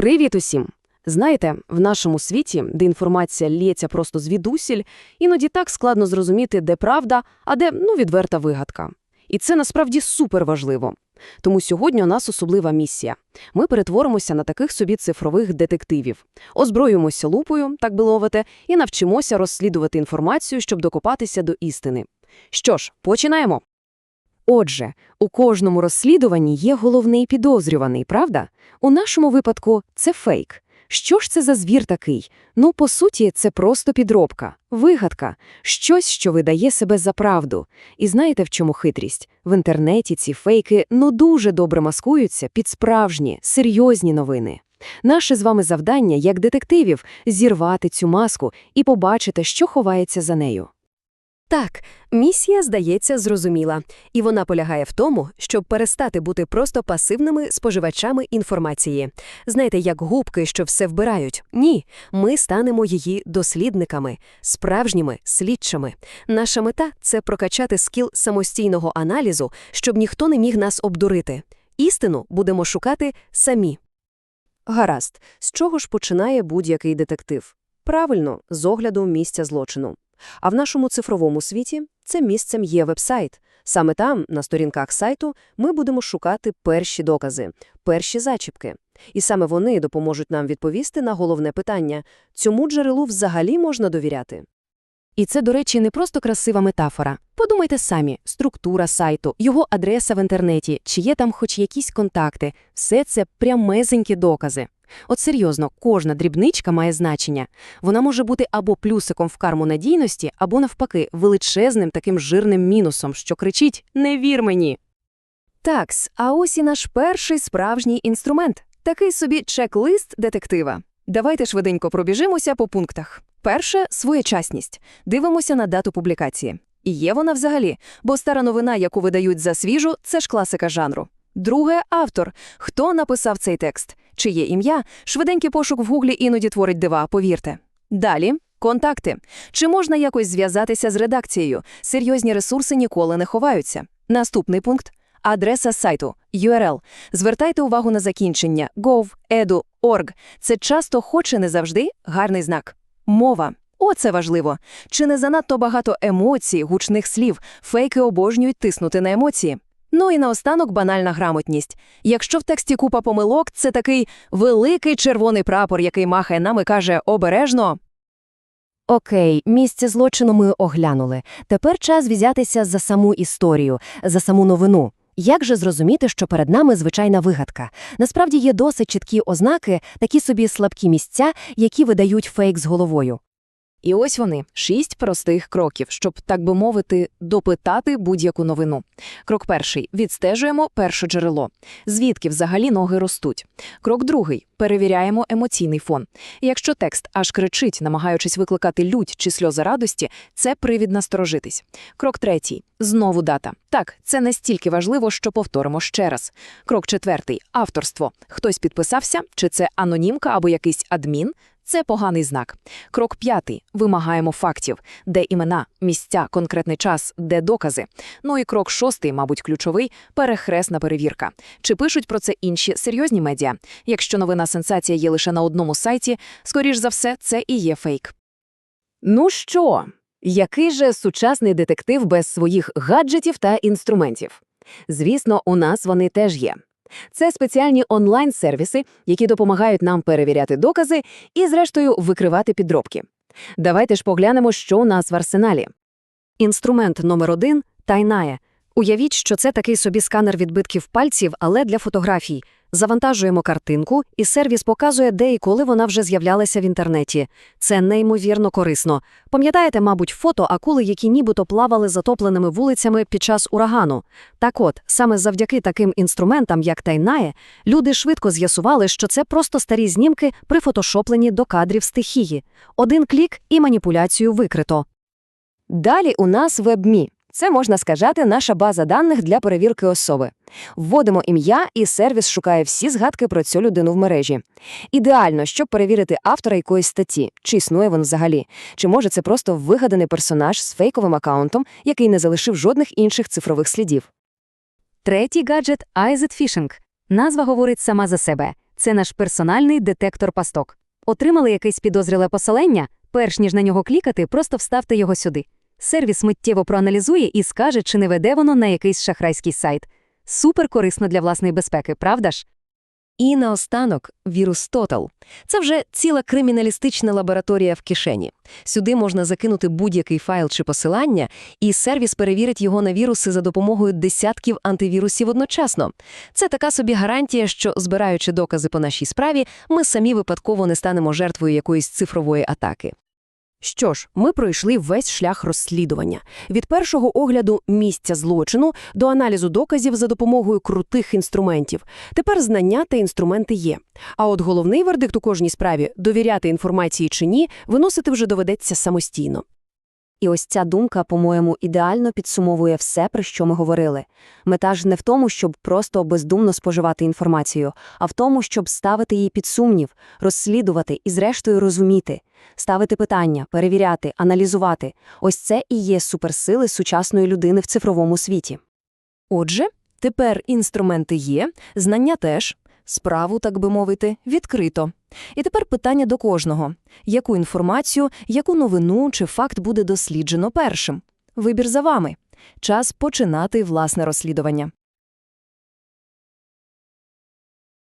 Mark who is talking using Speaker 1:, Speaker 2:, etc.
Speaker 1: Привіт усім! Знаєте, в нашому світі, де інформація лється просто звідусіль, іноді так складно зрозуміти, де правда, а де, ну, відверта вигадка. І це насправді супер важливо. Тому сьогодні у нас особлива місія. Ми перетворимося на таких собі цифрових детективів, озброюємося лупою, так би мовити, і навчимося розслідувати інформацію, щоб докопатися до істини. Що ж, починаємо. Отже, у кожному розслідуванні є головний підозрюваний, правда? У нашому випадку це фейк. Що ж це за звір такий? Ну, по суті, це просто підробка, вигадка, щось, що видає себе за правду. І знаєте, в чому хитрість? В інтернеті ці фейки ну дуже добре маскуються під справжні, серйозні новини. Наше з вами завдання, як детективів, зірвати цю маску і побачити, що ховається за нею.
Speaker 2: Так, місія, здається, зрозуміла, і вона полягає в тому, щоб перестати бути просто пасивними споживачами інформації. Знаєте, як губки, що все вбирають. Ні, ми станемо її дослідниками, справжніми слідчими. Наша мета це прокачати скіл самостійного аналізу, щоб ніхто не міг нас обдурити. Істину будемо шукати самі. Гаразд, з чого ж починає будь-який детектив? Правильно, з огляду місця злочину. А в нашому цифровому світі це місцем є веб-сайт. Саме там, на сторінках сайту, ми будемо шукати перші докази, перші зачіпки. І саме вони допоможуть нам відповісти на головне питання – цьому джерелу взагалі можна довіряти?
Speaker 1: І це, до речі, не просто красива метафора. Подумайте самі, структура сайту, його адреса в інтернеті, чи є там хоч якісь контакти – все це прямезенькі докази. От серйозно, кожна дрібничка має значення. Вона може бути або плюсиком в карму надійності, або навпаки, величезним таким жирним мінусом, що кричить «Не вір мені!».
Speaker 2: Такс, а ось і наш перший справжній інструмент – такий собі чек-лист детектива. Давайте швиденько пробіжимося по пунктах. Перше – своєчасність. Дивимося на дату публікації. І є вона взагалі, бо стара новина, яку видають за свіжу, це ж класика жанру. Друге – автор. Хто написав цей текст? Чиє ім'я? Швиденький пошук в гуглі іноді творить дива, повірте. Далі – контакти. Чи можна якось зв'язатися з редакцією? Серйозні ресурси ніколи не ховаються. Наступний пункт – адреса сайту, URL. Звертайте увагу на закінчення gov, edu, org. Це часто, хоч і не завжди, гарний знак. Мова. О, це важливо. Чи не занадто багато емоцій, гучних слів, фейки обожнюють тиснути на емоції? Ну і наостанок банальна грамотність. Якщо в тексті купа помилок, це такий великий червоний прапор, який махає нам і каже «обережно».
Speaker 1: Окей, місце злочину ми оглянули. Тепер час взятися за саму історію, за саму новину. Як же зрозуміти, що перед нами звичайна вигадка? Насправді є досить чіткі ознаки, такі собі слабкі місця, які видають фейк з головою. І ось вони шість простих кроків, щоб, так би мовити, допитати будь-яку новину. Крок перший відстежуємо перше джерело. Звідки взагалі ноги ростуть. Крок другий перевіряємо емоційний фон. Якщо текст аж кричить, намагаючись викликати лють чи сльози радості, це привід насторожитись. Крок третій знову дата. Так, це настільки важливо, що повторимо ще раз. Крок четвертий авторство. Хтось підписався, чи це анонімка або якийсь адмін. Це поганий знак. Крок п'ятий вимагаємо фактів, де імена, місця, конкретний час, де докази. Ну і крок шостий, мабуть, ключовий перехресна перевірка. Чи пишуть про це інші серйозні медіа? Якщо новина сенсація є лише на одному сайті, скоріш за все, це і є фейк. Ну що, який же сучасний детектив без своїх гаджетів та інструментів? Звісно, у нас вони теж є. Це спеціальні онлайн-сервіси, які допомагають нам перевіряти докази і, зрештою, викривати підробки. Давайте ж поглянемо, що у нас в арсеналі. Інструмент номер один тайнає. Уявіть, що це такий собі сканер відбитків пальців, але для фотографій. Завантажуємо картинку, і сервіс показує, де і коли вона вже з'являлася в інтернеті. Це неймовірно корисно. Пам'ятаєте, мабуть, фото акули, які нібито плавали затопленими вулицями під час урагану. Так от, саме завдяки таким інструментам, як Тайнає, люди швидко з'ясували, що це просто старі знімки, прифотошоплені до кадрів стихії. Один клік і маніпуляцію викрито. Далі у нас вебмі. Це, можна сказати, наша база даних для перевірки особи. Вводимо ім'я, і сервіс шукає всі згадки про цю людину в мережі. Ідеально, щоб перевірити автора якоїсь статті, чи існує він взагалі, чи може це просто вигаданий персонаж з фейковим акаунтом, який не залишив жодних інших цифрових слідів.
Speaker 3: Третій гаджет – Eyes Phishing. Назва говорить сама за себе. Це наш персональний детектор пасток. Отримали якесь підозріле посилання? Перш ніж на нього клікати, просто вставте його сюди. Сервіс миттєво проаналізує і скаже, чи не веде воно на якийсь шахрайський сайт. Супер корисно для власної безпеки, правда ж?
Speaker 1: І наостанок вірус Total. Це вже ціла криміналістична лабораторія в кишені. Сюди можна закинути будь-який файл чи посилання, і сервіс перевірить його на віруси за допомогою десятків антивірусів одночасно. Це така собі гарантія, що, збираючи докази по нашій справі, ми самі випадково не станемо жертвою якоїсь цифрової атаки. Що ж, ми пройшли весь шлях розслідування. Від першого огляду місця злочину до аналізу доказів за допомогою крутих інструментів. Тепер знання та інструменти є. А от головний вердикт у кожній справі – довіряти інформації чи ні, виносити вже доведеться самостійно.
Speaker 3: І ось ця думка, по-моєму, ідеально підсумовує все, про що ми говорили. Мета ж не в тому, щоб просто бездумно споживати інформацію, а в тому, щоб ставити її під сумнів, розслідувати і, зрештою, розуміти, ставити питання, перевіряти, аналізувати. Ось це і є суперсили сучасної людини в цифровому світі.
Speaker 1: Отже, тепер інструменти є, знання теж, справу, так би мовити, відкрито. І тепер питання до кожного. Яку інформацію, яку новину чи факт буде досліджено першим? Вибір за вами. Час починати власне розслідування.